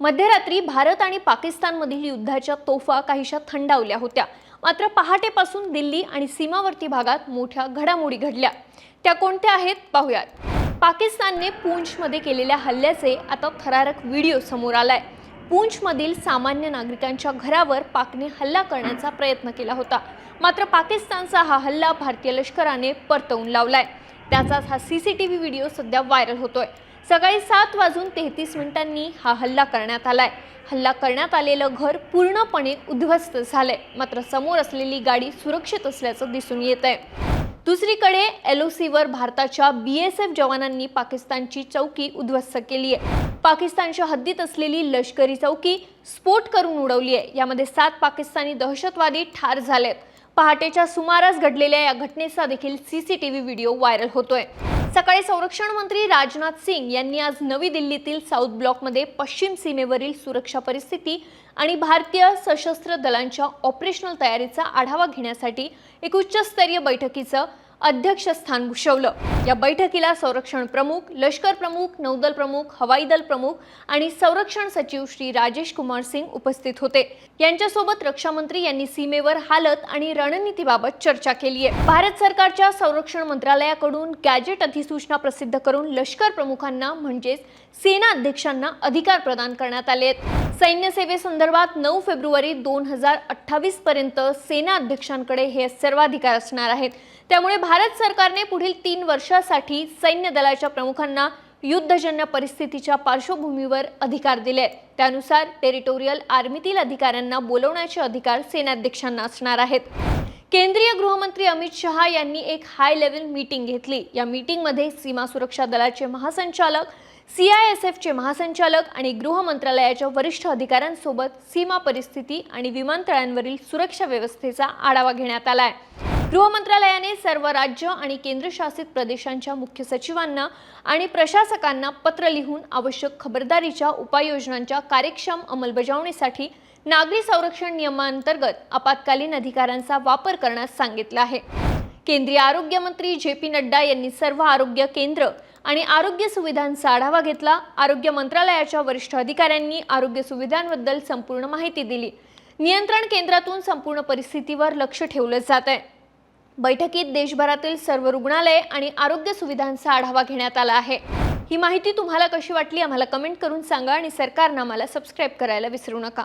मध्यरात्री भारत आणि पाकिस्तानमधील युद्धाच्या तोफा काहीशा थंडावल्या होत्या. मात्र पहाटेपासून दिल्ली आणि सीमावर्ती भागात मोठ्या घडामोडी घडल्या. त्या कोणत्या आहेत? पाहूयात. पाकिस्तानने पूंछमध्ये केलेल्या हल्ल्याचे आता थरारक व्हिडिओ समोर आलाय. पूंछमधील सामान्य नागरिकांच्या घरावर पाकने हल्ला करण्याचा प्रयत्न केला होता. मात्र पाकिस्तानचा हा हल्ला भारतीय लष्कराने परतवून लावलाय. त्याचाच हा C C T V video सध्या व्हायरल होतोय. सकाळी सात वाजून तेहतीस मिनिटांनी हा हल्ला करण्यात आलाय. हल्ला करण्यात आलेलं घर पूर्णपणे उद्ध्वस्त झालंय. मात्र समोर असलेली गाडी सुरक्षित असल्याचं दिसून येत आहे दुसरीकडे एलओसीवर भारताच्या बी एस एफ जवानांनी पाकिस्तानची चौकी उद्ध्वस्त केली आहे. पाकिस्तानच्या हद्दीत असलेली लष्करी चौकी स्फोट करून उडवली आहे. यामध्ये सात पाकिस्तानी दहशतवादी ठार झालेत. पहाटेच्या सुमारास घडलेल्या या घटनेचा देखील सीसीटीव्ही व्हिडिओ व्हायरल होतोय. सकाळी संरक्षण मंत्री राजनाथ सिंग यांनी आज नवी दिल्लीतील साऊथ ब्लॉकमध्ये पश्चिम सीमेवरील सुरक्षा परिस्थिती आणि भारतीय सशस्त्र दलांच्या ऑपरेशनल तयारीचा आढावा घेण्यासाठी एक उच्चस्तरीय बैठकीचं अध्यक्षस्थान भूषवलं. या बैठकीला संरक्षण प्रमुख लष्कर प्रमुख नौदल प्रमुख हवाई दल प्रमुख आणि संरक्षण सचिव श्री राजेश कुमार सिंग उपस्थित होते. यांच्यासोबत रक्षामंत्री यांनी सीमेवर हालत आणि रणनीतीबाबत चर्चा केली आहे. भारत सरकारच्या संरक्षण मंत्रालयाकडून गॅजेट अधिसूचना प्रसिद्ध करून लष्कर प्रमुखांना म्हणजेच सेना अध्यक्षांना अधिकार प्रदान करण्यात आले आहेत. सैन्य सेवेसंदर्भात नऊ फेब्रुवारी दोन हजार अठ्ठावीस पर्यंत सेना अध्यक्षांकडे हे सर्वाधिकार असणार आहेत. त्यामुळे भारत सरकारने पुढील तीन वर्षासाठी सैन्य दलाच्या प्रमुखांना युद्धजन्य परिस्थितीच्या पार्श्वभूमीवर अधिकार दिले आहेत त्यानुसार टेरिटोरियल आर्मीतील अधिकाऱ्यांना बोलवण्याचे अधिकार सेनाध्यक्षांना असणार आहेत. केंद्रीय गृहमंत्री अमित शहा यांनी एक हाय लेवल मीटिंग घेतली. या मीटिंगमध्ये सीमा सुरक्षा दलाचे महासंचालक सी आय एस एफचे महासंचालक आणि गृह मंत्रालयाच्या वरिष्ठ अधिकाऱ्यांसोबत सीमा परिस्थिती आणि विमानतळांवरील सुरक्षा व्यवस्थेचा आढावा घेण्यात आलाय. गृह मंत्रालयाने सर्व राज्य आणि केंद्रशासित प्रदेशांच्या मुख्य सचिवांना आणि प्रशासकांना पत्र लिहून आवश्यक खबरदारीच्या उपाययोजनांच्या कार्यक्षम अंमलबजावणीसाठी नागरी संरक्षण नियमांतर्गत आपत्कालीन अधिकारांचा वापर करण्यास सांगितलं आहे. केंद्रीय आरोग्य मंत्री जे पी नड्डा यांनी सर्व आरोग्य केंद्र आणि आरोग्य सुविधांचा आढावा घेतला. आरोग्य मंत्रालयाच्या वरिष्ठ अधिकाऱ्यांनी आरोग्य सुविधांबद्दल संपूर्ण माहिती दिली. नियंत्रण केंद्रातून संपूर्ण परिस्थितीवर लक्ष ठेवलं जात आहे. बैठकीत देशभरातील सर्व रुग्णालये आणि आरोग्य सुविधांचा आढावा घेण्यात आला आहे. ही माहिती तुम्हाला कशी वाटली? आम्हाला कमेंट करून सांगा आणि सरकारनं आम्हाला सबस्क्राईब करायला विसरू नका.